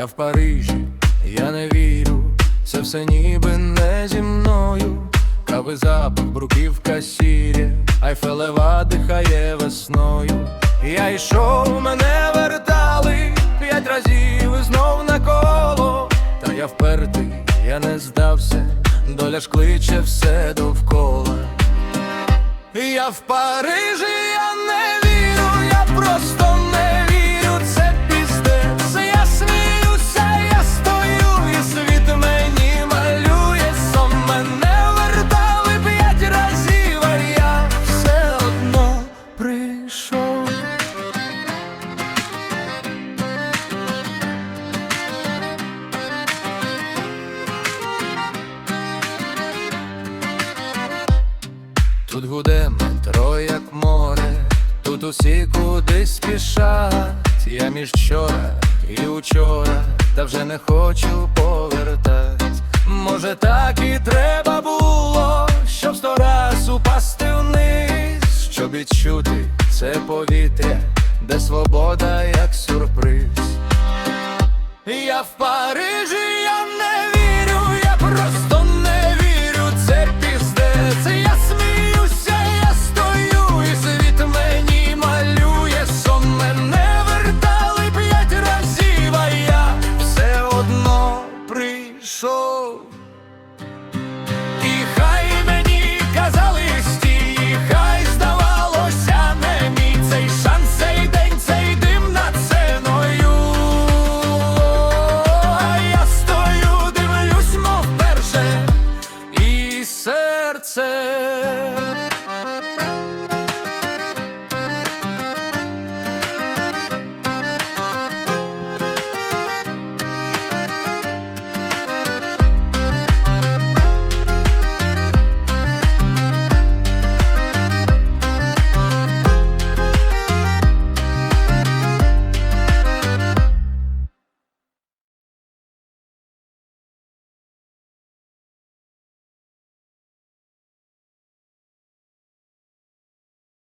Я в Парижі, я не вірю, це все ніби не зі мною. Кави запах, бруківка сірі, Айфелева дихає весною. Я йшов, мене вертали п'ять разів знов на коло. Та я впертий, я не здався, доля ж кличе все довкола. Я в Парижі, Тут гуде метро, як море, тут усі кудись спішать. Я між вчора і учора, та вже не хочу повертать. Може, так і треба було, щоб сто раз упасти вниз, щоб відчути це повітря, де свобода як сюрприз. Я в Парижі,